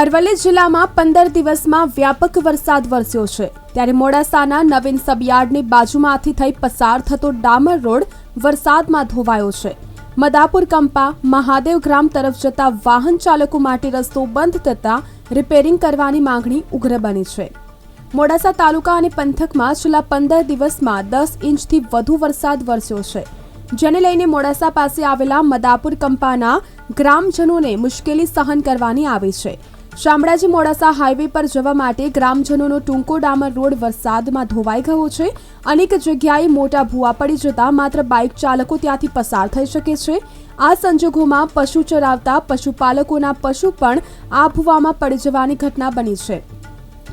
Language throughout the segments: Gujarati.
અરવલ્લી જિલ્લામાં પંદર દિવસમાં વ્યાપક વરસાદ વરસ્યો છે. ત્યારે મોડાસાના નવીન સબયાર્ડની બાજુમાંથી થઈ પસાર થતો ડામર રોડ વરસાદમાં ધોવાયો છે. મદાપુર કંપા, મહાદેવ ગ્રામ તરફ જતા વાહન ચાલકો માટે રસ્તો બંધ થતાં રિપેરિંગ કરવાની માંગણી ઉગ્ર બની છે. મોડાસા તાલુકા અને પંથકમાં છેલ્લા પંદર દિવસમાં દસ ઇંચથી વધુ વરસાદ વરસ્યો છે. જેને લઈને મોડાસા પાસે આવેલા મદાપુર કંપાના ગ્રામજનોને મુશ્કેલી સહન કરવાની આવી છે. શામળાજી મોડાસા હાઈવે પર જવા માટે ગ્રામજનોનો ટૂંકો ડામર રોડ વરસાદમાં ધોવાઈ ગયો છે. અનેક જગ્યાએ મોટા ભૂવા પડી જતા માત્ર બાઇક ચાલકો ત્યાંથી પસાર થઈ શકે છે. આ સંજોગોમાં પશુ ચરાવતા પશુપાલકોના પશુ પણ આ ભૂવામાં પડી જવાની ઘટના બની છે.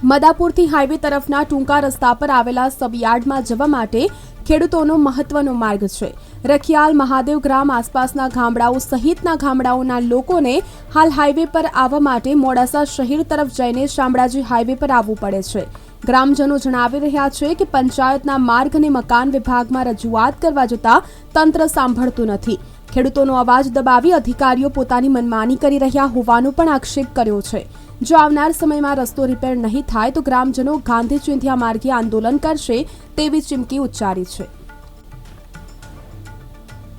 મદાપુરથી હાઈવે તરફના ટૂંકા રસ્તા પર આવેલા સબયાર્ડમાં જવા માટે ખેડૂતોનો મહત્વનો માર્ગ છે. રખિયાલ, મહાદેવ ગ્રામ આસપાસના ગામડાઓ સહિતના ગામડાઓના લોકોને હાલ હાઈવે પર આવવા માટે મોડાસા શહેર તરફ જઈને શામળાજી હાઈવે પર આવવું પડે છે. ગ્રામજનો જણાવી રહ્યા છે કે પંચાયતના માર્ગ અને મકાન વિભાગમાં રજૂઆત કરવા જતા તંત્ર સાંભળતું નથી. ખેડૂતોનો અવાજ દબાવી અધિકારીઓ પોતાની મનમાની કરી રહ્યા હોવાનો પણ આક્ષેપ કર્યો છે. જો આવનાર સમયમાં રસ્તો રિપેર નહીં થાય તો ગ્રામજનો ગાંધી ચિંધ્યા માર્ગે આંદોલન કરશે તેવી ચીમકી ઉચ્ચારી છે.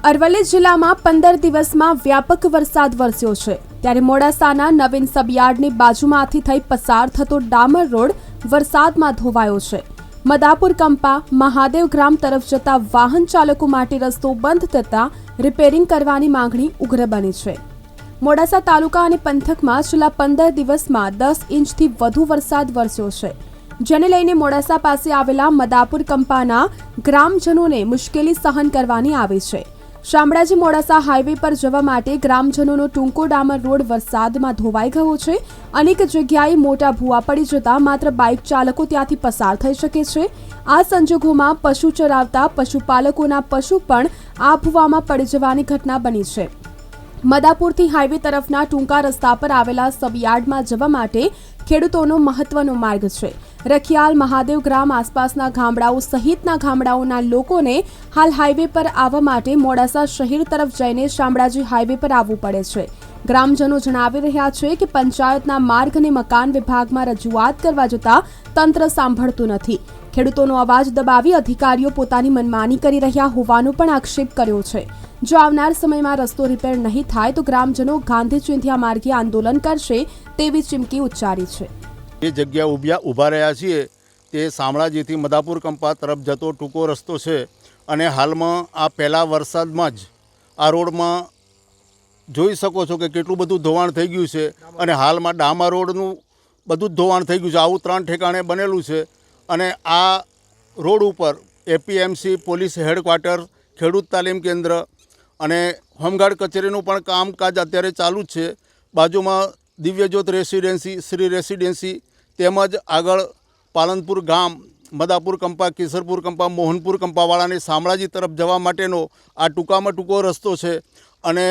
અરવલ્લી જિલ્લામાં પંદર દિવસમાં વ્યાપક વરસાદ વરસ્યો છે. ત્યારે મોડાસાના નવીન સબયાર્ડની બાજુમાંથી થઈ પસાર થતો ડામર રોડ વરસાદમાં ધોવાયો છે. મદાપુર, કંપા, મહાદેવ ગ્રામ તરફ જતા વાહન ચાલકો માટે રસ્તો બંધ થતાં રિપેરિંગ કરવાની માંગણી ઉગ્ર બની છે. મોડાસા તાલુકા અને પંથકમાં છેલ્લા પંદર દિવસમાં દસ ઇંચથી વધુ વરસાદ વરસ્યો છે. જેને લઈને મોડાસા પાસે આવેલા મદાપુર કંપાના ગ્રામજનોને મુશ્કેલી સહન કરવાની આવી છે. શામળાજી મોડાસા હાઈવે પર જવા માટે ગ્રામજનોનો ટૂંકો ડામર રોડ વરસાદમાં ધોવાઈ ગયો છે. અનેક જગ્યાએ મોટા ભૂવા પડી જતા માત્ર બાઇક ચાલકો ત્યાંથી પસાર થઈ શકે છે. આ સંજોગોમાં પશુ ચરાવતા પશુપાલકોના પશુ પણ આ ભૂવામાં પડી જવાની ઘટના બની છે. મદાપુરથી હાઈવે તરફના ટૂંકા રસ્તા પર આવેલા સબયાર્ડમાં જવા માટે ખેડૂતોનો મહત્વનો માર્ગ છે. રખિયાલ, મહાદેવ ગ્રામ આસપાસના ગામડાઓ સહિતના ગામડાઓના લોકોને હાલ હાઈવે પર આવવા માટે મોડાસા શહેર તરફ જઈને શામળાજી હાઈવે પર આવવું પડે છે. ગ્રામજનો જણાવી રહ્યા છે કે પંચાયતના માર્ગ અને મકાન વિભાગમાં રજૂઆત કરવા જતાં તંત્ર સાંભળતું નથી. ખેડૂતોનો અવાજ દબાવી અધિકારીઓ પોતાની મનમાની કરી રહ્યા હોવાનો પણ આક્ષેપ કર્યો છે. જો આવનાર સમયમાં રસ્તો રિપેર નહીં થાય તો ગ્રામજનો ગાંધી ચિંધ્યા માર્ગે આંદોલન કરશે તેવી ચીમકી ઉચ્ચારી છે. એ જગ્યા ઉભ્યા ઊભા રહ્યા છીએ. તે શામળાજીથી મદાપુર કંપા તરફ જતો ટૂંકો રસ્તો છે અને હાલમાં આ પહેલા વરસાદમાં જ આ રોડમાં જોઈ શકો છો કે કેટલું બધું ધોવાણ થઈ ગયું છે અને હાલમાં ડામા રોડનું બધું જ ધોવાણ થઈ ગયું છે. આવું ત્રણ ઠેકાણે બનેલું છે. અને આ રોડ ઉપર એપીએમસી પોલીસ હેડક્વાર્ટર, ખેડૂત તાલીમ કેન્દ્ર અને હોમગાર્ડ કચેરીનું પણ કામકાજ અત્યારે ચાલુ જ છે. બાજુમાં દિવ્યજ્યોત રેસિડેન્સી, શ્રી રેસિડેન્સી તેમજ આગળ પાલનપુર ગામ, મદાપુર કંપા, કેસરપુર કંપા, મોહનપુર કંપાવાળાની શામળાજી તરફ જવા માટેનો આ ટૂંકામાં ટૂંકો રસ્તો છે. અને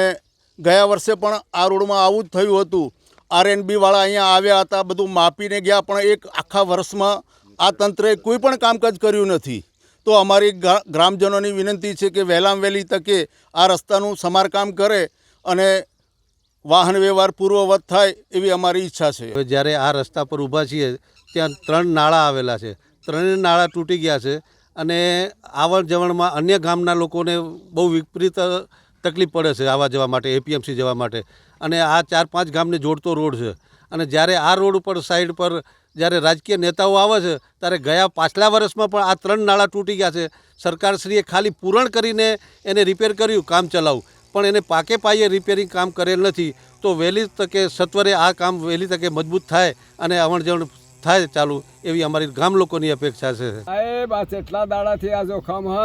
ગયા વર્ષે પણ આ રોડમાં આવું જ થયું હતું. આરએનબીવાળા અહીંયા આવ્યા હતા, બધું માપીને ગયા, પણ એક આખા વર્ષમાં આ તંત્રએ કોઈ પણ કામકાજ કર્યું નથી. તો અમારી ગ્રામજનોની વિનંતી છે કે વહેલામ વહેલી તકે આ રસ્તાનું સમારકામ કરે અને વાહન વ્યવહાર પૂર્વવત થાય એવી અમારી ઈચ્છા છે. જ્યારે આ રસ્તા પર ઊભા છીએ, ત્યાં ત્રણ નાળા આવેલા છે. ત્રણેય નાળા તૂટી ગયા છે અને આવણ જવણમાં અન્ય ગામના લોકોને બહુ વિપરીત તકલીફ પડે છે આવવા જવા માટે, એપીએમસી જવા માટે. અને આ ચાર પાંચ ગામને જોડતો રોડ છે. અને જ્યારે આ રોડ ઉપર સાઈડ પર જ્યારે રાજકીય નેતાઓ આવે છે, ત્યારે ગયા પાછલા વર્ષમાં પણ આ ત્રણ નાળા તૂટી ગયા છે. સરકારશ્રીએ ખાલી પૂરણ કરીને એને રિપેર કર્યું, કામ ચલાવું પણ એને પાકે પાયે રિપેરિંગ કામ કરેલ નથી. તો વહેલી તકે સત્વરે આ કામ વહેલી તકે મજબૂત થાય અને અવણજવણ થાય ચાલુ, એવી અમારી ગામ લોકોની અપેક્ષા છે. સાહેબ, આ કેટલા દાડાથી આ જોખમ હ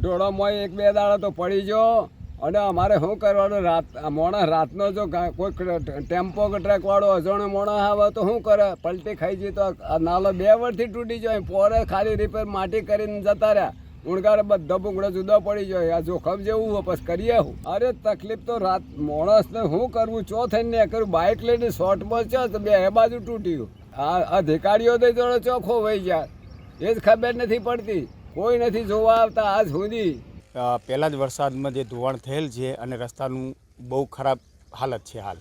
ડોળોમાં એક બે દાડા તો પડી ગયો અને અમારે શું કરવાનું? રાત મોણસ મોણા રાતનો જો કોઈક કોઈ ટેમ્પો કે ટ્રક વાળો અજાણો મોણા આવે તો શું કરે? પલટી ખાઈ જઈ તો નાલો બે વર્ષથી તૂટી જાય. પોરે ખાલી રિપેર માટી કરીને જતા રહ્યા. ઉણગારે બધા ભૂંગળા જુદા પડી જાય. આ જોખમ જેવું હોય, પછી કરીએ હું અરે તકલીફ તો રાત માણસને શું કરવું? ચો થઈને કરું? બાઇક લઈને શોર્ટમાં છે, તો બે એ બાજુ તૂટ્યું. આ અધિકારીઓ તો જોડે ચોખ્ખો વહી જાય. એ જ ખબર નથી પડતી. કોઈ નથી જોવા આવતા આજ સુધી. પહેલા જ વરસાદમાં જે ધોવાણ થયેલ છે અને રસ્તાનું બહુ ખરાબ હાલત છે હાલ.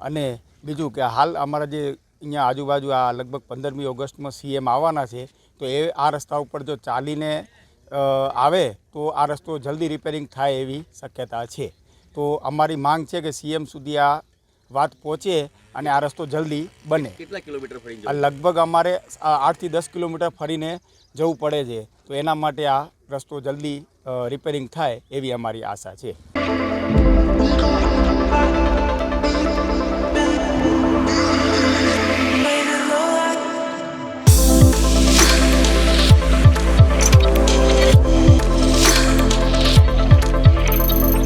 અને બીજું કે હાલ અમારા જે અહીંયા આજુબાજુ આ લગભગ પંદરમી ઓગસ્ટમાં સીએમ આવવાના છે તો એ આ રસ્તા ઉપર જો ચાલીને આવે તો આ રસ્તો જલ્દી રિપેરિંગ થાય એવી શક્યતા છે. તો અમારી માંગ છે કે સીએમ સુધી આ વાત પહોંચે અને આ રસ્તો જલ્દી બને. કેટલા કિલોમીટર ફરી આ લગભગ અમારે આઠથી દસ કિલોમીટર ફરીને જવું પડે છે તો એના માટે આ રસ્તો જલ્દી રિપેરિંગ થાય એવી અમારી આશા છે.